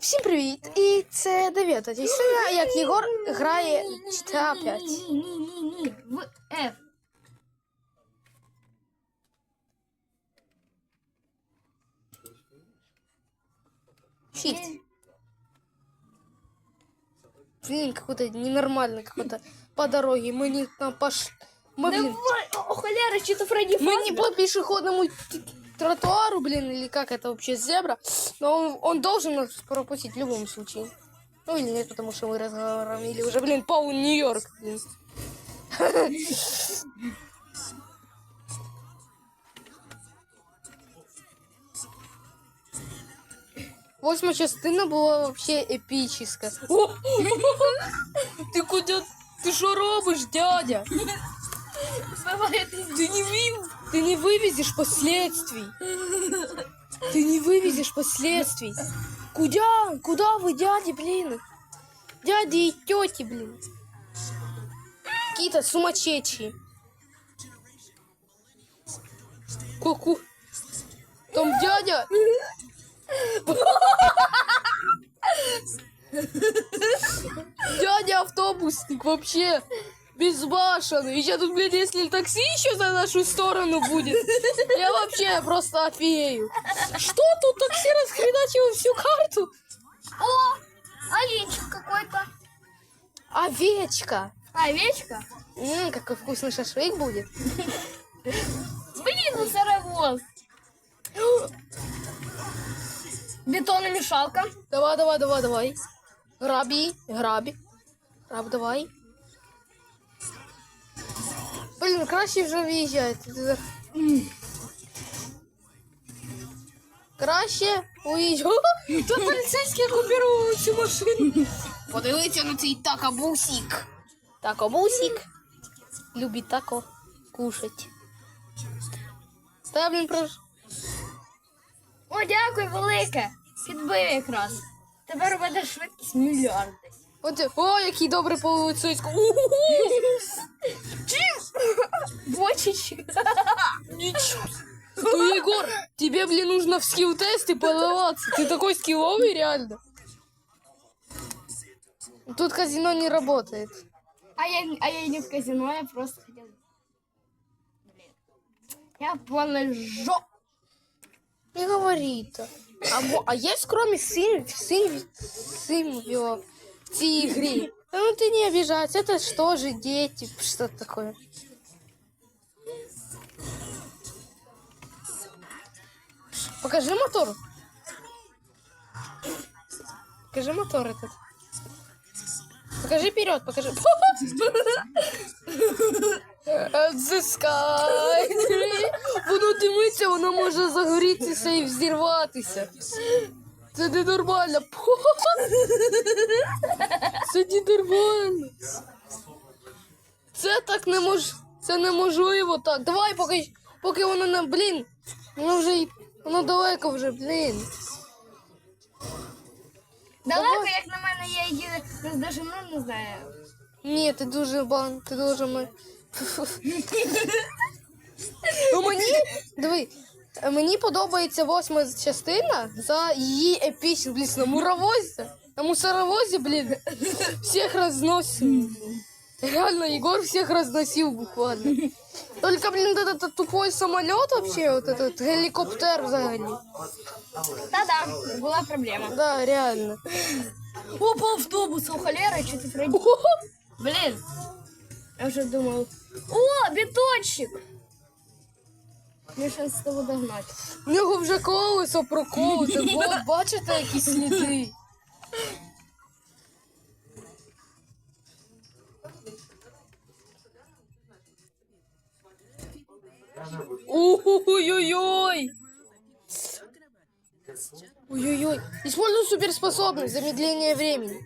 Всім привіт! І це дев'ята частина, як Єгор грає GTA 5. Ні, ні, ні, ні. В F. Shift. Блин, какой-то ненормальный какой-то по дороге. Мы не там пош... Мы, блин, Давай, о, холера, чи то Фредді мы не Фазбер? по пешеходному т- тротуару, блин, или как это вообще зебра, но он, он должен нас пропустить в любом случае. Ну или нет, потому что мы разговариваем, или уже, блин, пол Нью-Йорк, блин. Восьма частина була вообще епічна. Ти куди? Ти що робиш, дядя? Ты не, вы... ты не вывезешь последствий. Ты не вывезешь последствий. Куда? Куда вы, дяди, блин? Дяди и тети, блин. Какие-то сумасшедшие. Ку-ку. Там дядя. Дядя автобусник вообще безбашенный. Еще тут, блин, если такси еще за нашу сторону будет, я вообще просто офигею. Что тут такси расхреначило всю карту? О, оленчик какой-то. Овечка. Овечка? Ммм, какой вкусный шашлык будет. Блин, мусоровоз. Бетономешалка. Давай, давай, давай, давай. Граби, граби. Граб, давай. Блин, краще вже виїжджає. Краще уїжджає. Тут поліцейські окупували цю машину. Подивіться на цей такобусик. Такобусик. Любить тако кушать. Та блін, прош... О, дякую, велике. Підбив якраз. Тепер у мене швидкість мільярд. От, о, який добрий поліцейський. Бочечек. Ничего. Ну, Егор, тебе, блин, нужно в скилл-тесты подаваться. Ты такой скилловый, реально. Тут казино не работает. А я, а я не в казино, я просто хотел. Блин. Я полный жоп. Не говори то. А, а есть кроме сим, сим, символов в цій игре? Ну ты не обижайся, это что же дети, что такое? Покажи мотор. Покажи мотор этот. Покажи вперед, покажи. The sky. Воно димиться, воно може загорітися і взірватися. Це ненормально. Це ненормально. Це так не мож... Це неможливо так. Давай, поки, поки воно не. Блін. Воно вже й- воно далеко вже, блін. Далеко, як на мене, я її роздожену, не знаю. Ні, ти дуже бан, ти дуже ми. Ну мені, диви, мені подобається восьма частина за її епічну, блін, на муровозі. На мусоровозі, блін, всіх розносив. Реально, Егор всех разносил буквально. Только, блин, вот этот тупой самолет вообще, вот этот геликоптер взагалі. Та-да, була проблема. Да, реально. Опа, автобус, у холера, что ты Фредди? Блин, я уже думал. О, бетончик! Мне сейчас того догнать. В нього вже колесо проколоте. Вот, бачите, які сліди. Ой-ой-ой. Ой-ой-ой. Используй суперспособность замедление времени.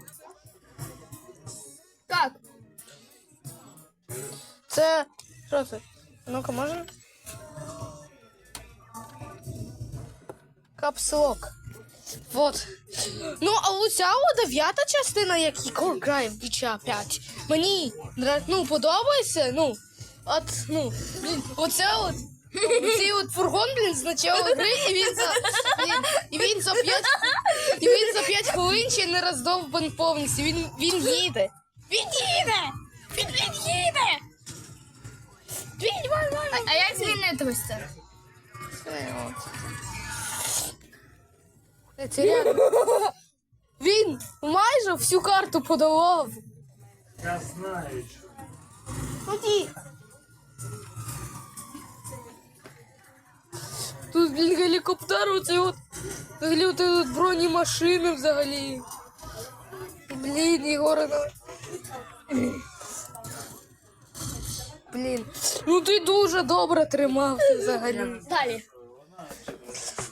Так, Це. Це? Ну-ка, можна? Капслок. Вот. Ну, а оця дев'ята частина, як грає в GTA 5. Мені ну, подобається. Ну, от, ну, блін, оце от. Цей от фургон, блін, з начала гри, і він за. І, і він за 5. І він за 5 5 хвилин ще не роздовбан повністю. Він, він їде. Він їде! Він, він їде! Він, вон, вон. А, а як змінитися? Це реально. Він майже всю карту подолав. Я знаю, що. Ході. Блін, гелікоптер, оце от. От тут бронемашини взагалі. Блін, Єгора, давай. Блін. Ну ти дуже добре тримався взагалі. Далі.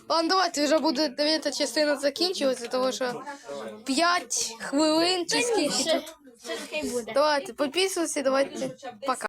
Ладно, давайте вже буде дев'ята частина закінчуватися, тому що 5 хвилин чи скільки. Давайте, підписуйтесь, давайте пока.